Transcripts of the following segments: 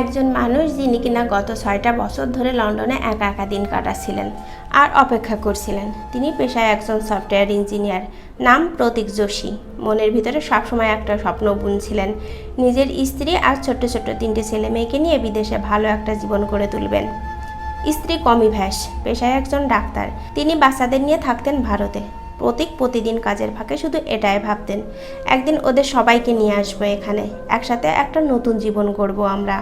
একজন মানুষ যিনি কিনা গত ছয়টা বছর ধরে লন্ডনে একা একা দিন কাটাচ্ছিলেন আর অপেক্ষা করছিলেন। তিনি পেশায় একজন সফটওয়্যার ইঞ্জিনিয়ার, নাম প্রতীক যোশী। মনের ভিতরে সবসময় একটা স্বপ্ন বুনছিলেন, নিজের স্ত্রী আর ছোট্ট ছোট্ট তিনটে ছেলে মেয়েকে নিয়ে বিদেশে ভালো একটা জীবন করে তুলবেন। স্ত্রী কমি ভ্যাস, পেশায় একজন ডাক্তার। তিনি বাচ্চাদের নিয়ে থাকতেন ভারতে। প্রতীক প্রতিদিন কাজের ফাঁকে শুধু এটাই ভাবতেন, একদিন ওদের সবাইকে নিয়ে আসব এখানে, একসাথে একটা নতুন জীবন গড়বো আমরা।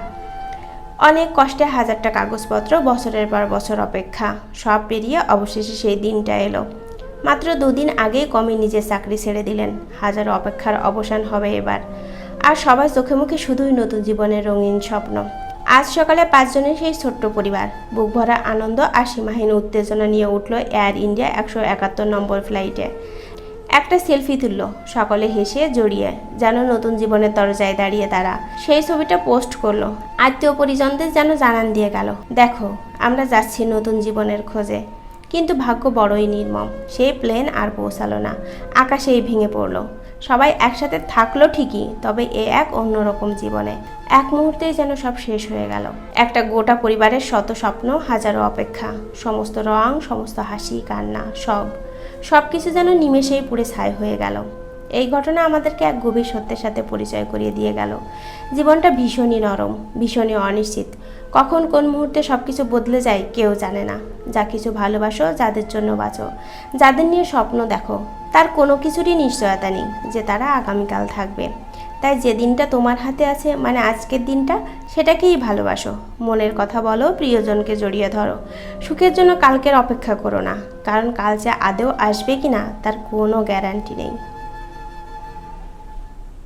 অনেক কষ্টে হাজারটা কাগজপত্র বছরের পর বছর অপেক্ষা। সব পেরিয়ে অবশেষে সেই দিনটা এলো। মাত্র দুদিন আগেই কমে নিজের চাকরি ছেড়ে দিলেন। হাজার অপেক্ষার অবসান হবে এবার। আর সবাই চোখে মুখে শুধুই নতুন জীবনের রঙিন স্বপ্ন। আজ সকালে পাঁচজনের সেই ছোট্ট পরিবার। বুক ভরা আনন্দ আর সীমাহীন উত্তেজনা নিয়ে উঠল এয়ার ইন্ডিয়া একশো একাত্তর নম্বর ফ্লাইটে। একটা সেলফি তুলল। সকলে হেসে জড়িয়ে, যেন নতুন জীবনের দরজায় দাঁড়িয়ে তারা সেই ছবিটা পোস্ট করল। আত্মীয় পরিজনদের যেন জানান দিয়ে গেল, দেখো, আমরা যাচ্ছি নতুন জীবনের খোঁজে। কিন্তু ভাগ্য বড়ই নির্মম, সেই প্লেন আর পৌঁছালো না। আকাশেই ভেঙে পড়ল। সবাই একসাথে থাকল ঠিকই, তবে এ এক অন্যরকম জীবনে। এক মুহূর্তেই যেন সব শেষ হয়ে গেল। একটা গোটা পরিবারের শত স্বপ্ন, হাজারো অপেক্ষা। সমস্ত রং, সমস্ত হাসি, কান্না, সব। সব কিছু যেন নিমেষেই পুড়ে ছাই হয়ে গেল। এই ঘটনা আমাদেরকে এক গভীর সত্যের সাথে পরিচয় করিয়ে দিয়ে গেল। জীবনটা ভীষণই নরম, ভীষণই অনিশ্চিত। কখন কোন মুহূর্তে সব কিছু বদলে যায় কেউ জানে না। যা কিছু ভালোবাসো, যাদের জন্য বাঁচো। যাদের নিয়ে স্বপ্ন দেখো, তার কোনো কিছুরই নিশ্চয়তা নেই যে তারা আগামীকাল থাকবে। তাই যে দিনটা তোমার হাতে আছে মানে আজকের দিনটা, সেটাকেই ভালোবাসো। মনের কথা বলো, প্রিয়জনকে জড়িয়ে ধরো। সুখের জন্য কালকের অপেক্ষা করো না, কারণ কাল যে আদেও আসবে কি না তার কোনো গ্যারান্টি নেই।